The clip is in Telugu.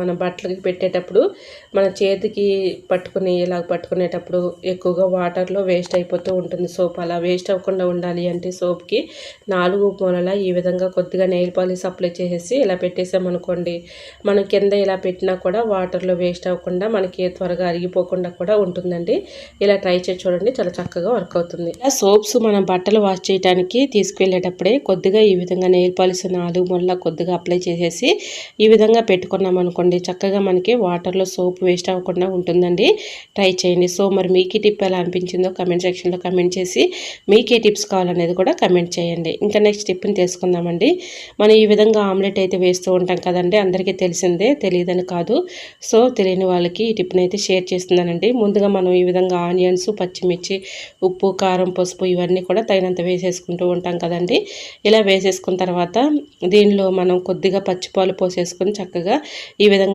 మనం బట్టలకి పెట్టేటప్పుడు మన చేతికి పట్టుకుని ఇలా పట్టుకునేటప్పుడు ఎక్కువగా వాటర్లో వేస్ట్ అయిపోతూ ఉంటుంది. సోప్ అలా వేస్ట్ అవ్వకుండా ఉండాలి అంటే సోప్కి నాలుగు మూలలా ఈ విధంగా కొద్దిగా నెయిల్ పాలిష్ అప్లై చేసేసి ఇలా పెట్టేసామనుకోండి మనం కింద ఇలా పెట్టినా కూడా వాటర్లో వేస్ట్ అవ్వకుండా మనకి త్వరగా అరిగిపోకుండా కూడా ఉంటుందండి. ఇలా ట్రై చేసి చూడండి. చాలా చక్కగా వర్క్ అవుతుంది. ఇలా సోప్స్ మనం బట్టలు వాష్ చేయడానికి తీసుకెళ్ళేటప్పుడే కొద్దిగా ఈ విధంగా నెయిల్ పాలిష్ నాలుగు మూలలా కొద్దిగా అప్లై చేసేసి ఈ విధంగా పెట్టుకున్నాం అనుకోండి. చక్కగా మనకి వాటర్లో సోప్ వేస్ట్ అవ్వకుండా ఉంటుందండి. ట్రై చేయండి. సో మరి మీకు ఈ టిప్ ఎలా అనిపించిందో కమెంట్ సెక్షన్లో కమెంట్ చేసి మీకే టిప్స్ కావాలనేది కూడా కమెంట్ చేయండి. ఇంకా నెక్స్ట్ టిప్ని తెలుసుకుందామండి మనం ఈ విధంగా ఆమ్లెట్ అయితే వేస్తూ ఉంటాం కదండి. అందరికీ తెలిసిందే తెలియదని కాదు. సో తెలియని వాళ్ళకి ఈ టిప్ని అయితే షేర్ చేస్తున్నానండి. ముందుగా మనం ఈ విధంగా ఆనియన్స్ పచ్చిమిర్చి ఉప్పు కారం పసుపు ఇవన్నీ కూడా తగినంత వేసేసుకుంటూ ఉంటాం కదండి. ఇలా వేసేసుకున్న తర్వాత దీనిలో మనం కొద్దిగా పచ్చిపాలు పోసేసుకొని చక్కగా ఈ విధంగా